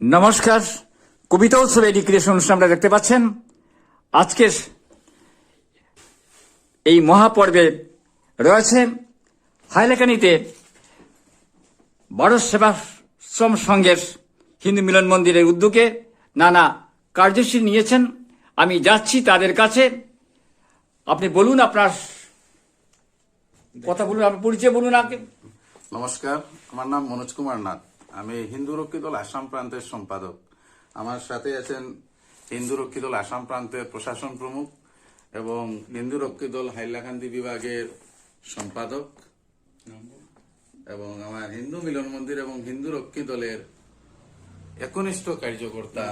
নমস্কার, কবিতা উৎসব ক্রিয়েশন অনুষ্ঠান আপনারা দেখতে পাচ্ছেন। আজকের এই মহাপর্বে রয়েছে হাইলাকানিতে ভারত সেবাশ্রম সংঘের হিন্দু মিলন মন্দিরের উদ্যোগে নানা কার্যসূচি নিয়েছেন। আমি যাচ্ছি তাদের কাছে। আপনি বলুন আপনার কথা বলুন, আপনার পরিচয় বলুন আগে। নমস্কার, আমার নাম মনোজ কুমার নাথ। আমি হিন্দু রক্ষী দল আসাম প্রান্তের সম্পাদক। আমার সাথে আছেন হিন্দু রক্ষী দল আসাম প্রান্তের প্রশাসন প্রমুখ এবং হিন্দু রক্ষী দল হাইলাকান্দি বিভাগের সম্পাদক এবং আমার হিন্দু মিলন মন্দির এবং হিন্দু রক্ষী দলের একনিষ্ঠ কার্যকর্তা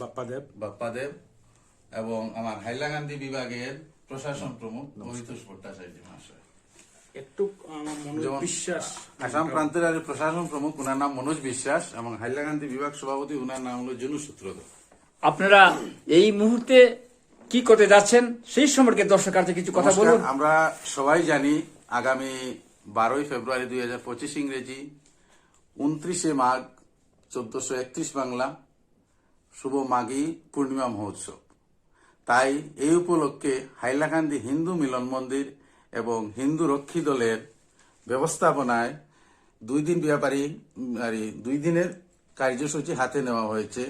বাপ্পা দেব বাপ্পা এবং আমার হাইলাকান্দি বিভাগের প্রশাসন প্রমুখ মহিতোষ ভট্টাচার্য মহাশয়। একটু বিশ্বাস। আসাম প্রান্তের আর প্রশাসন প্রমুখ উনার নাম মনোজ বিশ্বাস এবং হাইলাকান্দি বিভাগ সভাপতি উনার নাম হলো জুনু সূত্রধর। আপনারা এই মুহূর্তে কি করতে যাচ্ছেন? সেই সম্পর্কে দর্শকার্থে কিছু কথা বলুন। আমরা সবাই জানি আগামী বারোই ফেব্রুয়ারি দুই হাজার পঁচিশ ইংরেজি উনত্রিশে মাঘ চোদ্দশো একত্রিশ বাংলা শুভ মাঘী পূর্ণিমা মহোৎসব। তাই এই উপলক্ষে হাইলাকান্দি হিন্দু মিলন মন্দির এবং হিন্দু রক্ষী দলের ব্যবস্থাপনায় দুই দিন ব্যাপারী, আর দুই দিনের কার্যসূচি হাতে নেওয়া হয়েছে।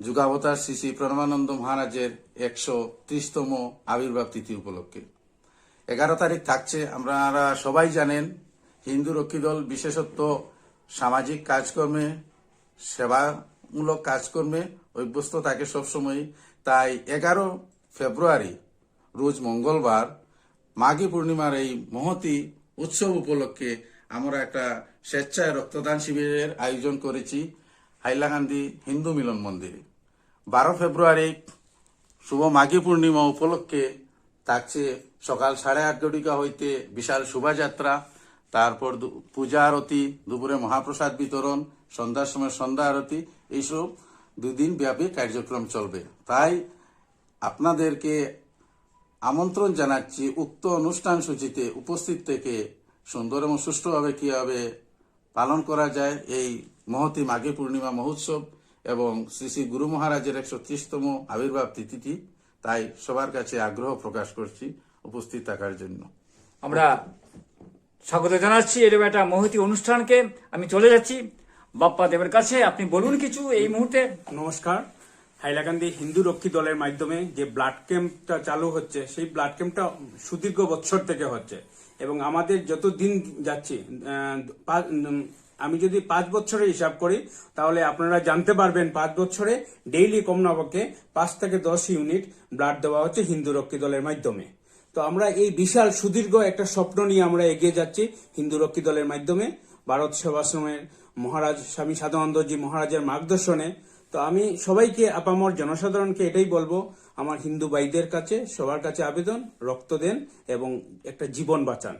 যুগাবতার শ্রী শ্রী প্রণবানন্দ মহারাজের একশো ত্রিশতম আবির্ভাব তিথি উপলক্ষে। এগারো তারিখ থাকছে। আপনারা সবাই জানেন, হিন্দু রক্ষী দল বিশেষত্ব সামাজিক কাজকর্মে, সেবামূলক কাজকর্মে অভ্যস্ত থাকে সবসময় তাই এগারো ফেব্রুয়ারি, রোজ মঙ্গলবার মাঘী পূর্ণিমার এই মহতি উৎসব উপলক্ষে আমরা একটা স্বেচ্ছায় রক্তদান শিবিরের আয়োজন করেছি হাইলাকান্দি হিন্দু মিলন মন্দিরে। বারো ফেব্রুয়ারি শুভ মাঘী পূর্ণিমা উপলক্ষে থাকছে সকাল সাড়ে আট ঘটিকা হইতে বিশাল শোভাযাত্রা, তারপর পূজা আরতি, দুপুরে মহাপ্রসাদ বিতরণ, সন্ধ্যার সময় সন্ধ্যা আরতি, এইসব দুদিন ব্যাপী কার্যক্রম চলবে। তাই আপনাদেরকে আমন্ত্রণ জানাচ্ছি উক্ত অনুষ্ঠান সূচিতে উপস্থিত থেকে সুন্দর এবং সুষ্ঠুভাবে কীভাবে পালন করা যায় এই মহতি মাঘী পূর্ণিমা মহোৎসব এবং শ্রী শ্রী গুরু মহারাজের একশো ত্রিশতম আবির্ভাব তিথিটি তাই সবার কাছে আগ্রহ প্রকাশ করছি উপস্থিত থাকার জন্য। আমরা স্বাগত জানাচ্ছি এরকম একটা মহতি অনুষ্ঠানকে। আমি চলে যাচ্ছি। বাপ্পা দেবের কাছে আপনি বলুন কিছু এই মুহূর্তে। নমস্কার। হাইলাকান্দি হিন্দু রক্ষী দলের মাধ্যমে যে ব্লাড ক্যাম্পটা চালু হচ্ছে, সেই ব্লাড ক্যাম্পটা সুদীর্ঘ বছর থেকে হচ্ছে। এবং আমাদের যত দিন যাচ্ছি আমি যদি পাঁচ বছরে হিসাব করি, তাহলে আপনারা জানতে পারবেন পাঁচ বছরে ডেইলি কমনাপক্ষে পাঁচ থেকে দশ ইউনিট ব্লাড দেওয়া হচ্ছে হিন্দু রক্ষী দলের মাধ্যমে। তো আমরা এই বিশাল, সুদীর্ঘ একটা স্বপ্ন নিয়ে আমরা এগিয়ে যাচ্ছি হিন্দু রক্ষী দলের মাধ্যমে। ভারত সেবাশ্রমের মহারাজ স্বামী সাধানন্দজি মহারাজের মার্গদর্শনে তো আমি সবাইকে আপামর জনসাধারণকে এটাই বলব আমার হিন্দু ভাইদের কাছে সবার কাছে আবেদন রক্ত দেন এবং একটা জীবন বাঁচান।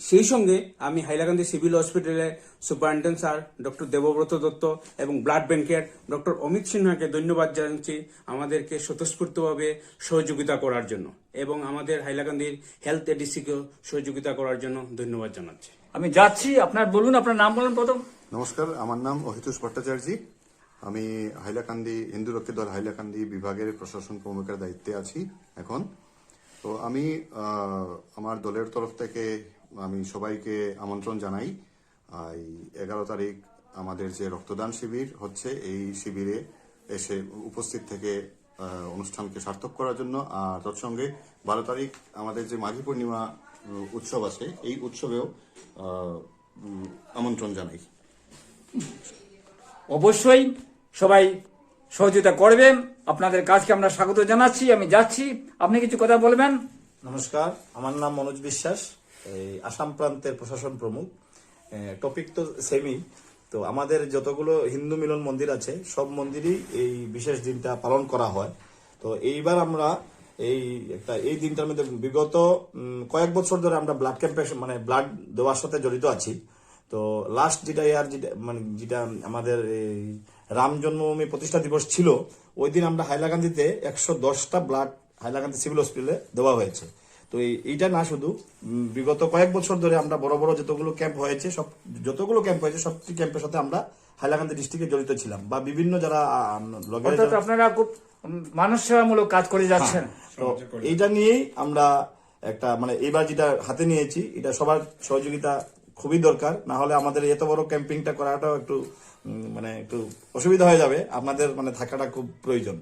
সেই সঙ্গে আমি হাইলাকান্দি সিভিল হসপিটালে superintendent sir doctor Debabrata Dutta এবং ব্লাড ব্যাংকের ডক্টর অমিত সিনহাকে ধন্যবাদ জানাচ্ছি আমাদেরকে স্বতঃস্ফূর্তভাবে সহযোগিতা করার জন্য এবং আমাদের হাইলাকান্দির হেলথ এডিসিকেও সহযোগিতা করার জন্য ধন্যবাদ জানাচ্ছি। আমি যাচ্ছি আপনার বলুন আপনার নাম বলুন প্রথম। নমস্কার আমার নাম অহিতুষ ভট্টাচার্যী। আমি হাইলাকান্দি, হিন্দু রক্ষী দল হাইলাকান্দি বিভাগের প্রশাসন প্রমুখের দায়িত্বে আছি এখন। তো আমি আমার দলের তরফ থেকে আমি সবাইকে আমন্ত্রণ জানাই এই এগারো তারিখ আমাদের যে রক্তদান শিবির হচ্ছে, এই শিবিরে এসে উপস্থিত থেকে অনুষ্ঠানকে সার্থক করার জন্য। আর তৎসঙ্গে বারো তারিখ আমাদের যে মাঘী পূর্ণিমা উৎসব আছে, এই উৎসবেও আমন্ত্রণ জানাই। অবশ্যই সবাই সহযোগিতা করবেন। আপনাদের কাজকে আমরা স্বাগত জানাচ্ছি, আমি যাচ্ছি। আপনি কিছু কথা বলবেন? নমস্কার, আমার নাম মনোজ বিশ্বাস, এই আসাম প্রান্তের প্রশাসন প্রমুখ। টপিক তো সেমই তো আমাদের যতগুলো হিন্দু মিলন মন্দির আছে, সব মন্দিরই এই বিশেষ দিনটা পালন করা হয়। তো এইবার আমরা এই একটা, এই দিনটার মধ্যে বিগত কয়েক বছর ধরে আমরা ব্লাড ক্যাম্পে মানে ব্লাড দেওয়ার সাথে জড়িত আছি। তো লাস্ট যেটা ইয়ার যেটা মানে যেটা আমাদের এই রাম জন্মভূমি প্রতিষ্ঠা দিবস ছিল ওই দিন আমরা হাইলাকান্দিতে একশো দশটা ব্লাড হাইলাকান্দি সিভিল হসপিটালে দেওয়া হয়েছে। তো এইটা না শুধু বিগত কয়েক বছর ধরে আমরা বড় বড় যতগুলো ক্যাম্প হয়েছে সব যতগুলো ক্যাম্প হয়েছে সবটি ক্যাম্পের সাথে আমরা হাইলাকান্দি ডিস্ট্রিক্টে জড়িত ছিলাম বা বিভিন্ন যারা আপনারা খুব মানুষ সেবামূলক কাজ করে যাচ্ছেন। তো এইটা নিয়েই আমরা একটা মানে এবার যেটা হাতে নিয়েছি এটা সবার সহযোগিতা খুবই দরকার। না হলে আমাদের এত বড় ক্যাম্পিংটা করাটাও একটু মানে একটু অসুবিধা হয়ে যাবে। আপনাদের মানে থাকাটা খুব প্রয়োজন।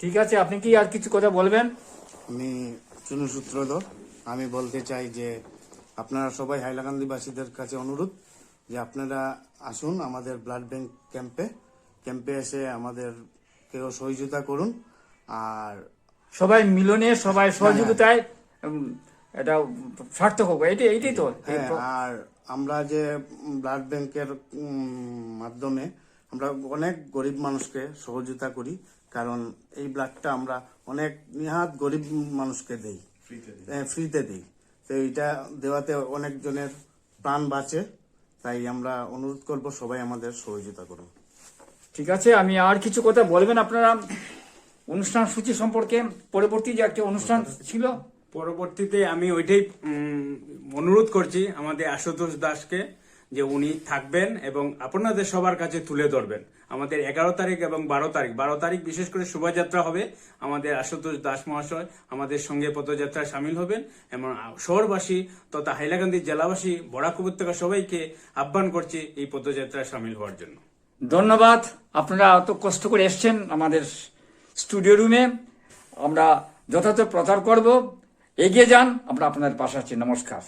ঠিক আছে আপনি কি আর কিছু কথা বলবেন? আমি চুনু সূত্রধর। আমি বলতে চাই যে আপনারা সবাই হাইলাকান্দিবাসীদের কাছে অনুরোধ যে আপনারা আসুন আমাদের ব্লাড ব্যাংক ক্যাম্পে। ক্যাম্পে এসে আমাদের কেউ সহযোগিতা করুন। আর সবাই মিলনে সবাই সহযোগিতায় এটা সার্থক হবে এটাই এইটাই তো। হ্যাঁ আর আমরা যে ব্লাড ব্যাংকের মাধ্যমে আমরা অনেক গরিব মানুষকে সহযোগিতা করি কারণ এই ব্লাডটা আমরা অনেক নিহাত গরিব মানুষকে দেই। হ্যাঁ, ফ্রিতে দিই। তো এইটা দেওয়াতে অনেকজনের প্রাণ বাঁচে তাই আমরা অনুরোধ করব সবাই আমাদের সহযোগিতা করুন। ঠিক আছে আমি আর কিছু কথা বলবেন আপনারা? অনুষ্ঠান সূচি সম্পর্কে পরবর্তী যে একটা অনুষ্ঠান ছিল? পরবর্তীতে আমি ওইটাই অনুরোধ করছি আমাদের আশুতোষ দাসকে যে উনি থাকবেন এবং আপনাদের সবার কাছে তুলে ধরবেন। আমাদের এগারো তারিখ এবং বারো তারিখ। বারো তারিখ বিশেষ করে শোভাযাত্রা হবে। আমাদের আশুতোষ দাস মহাশয় আমাদের সঙ্গে পদযাত্রায় সামিল হবেন এবং শহরবাসী তথা হাইলাকান্দি জেলাবাসী, বরাক উপত্যকা সবাইকে আহ্বান করছি এই পদযাত্রায় সামিল হওয়ার জন্য। ধন্যবাদ। আপনারা এত কষ্ট করে এসছেন আমাদের স্টুডিও রুমে। আমরা যথাযথ প্রচার করব। এগিয়ে যান আমরা আপনাদের পাশে আছি। নমস্কার।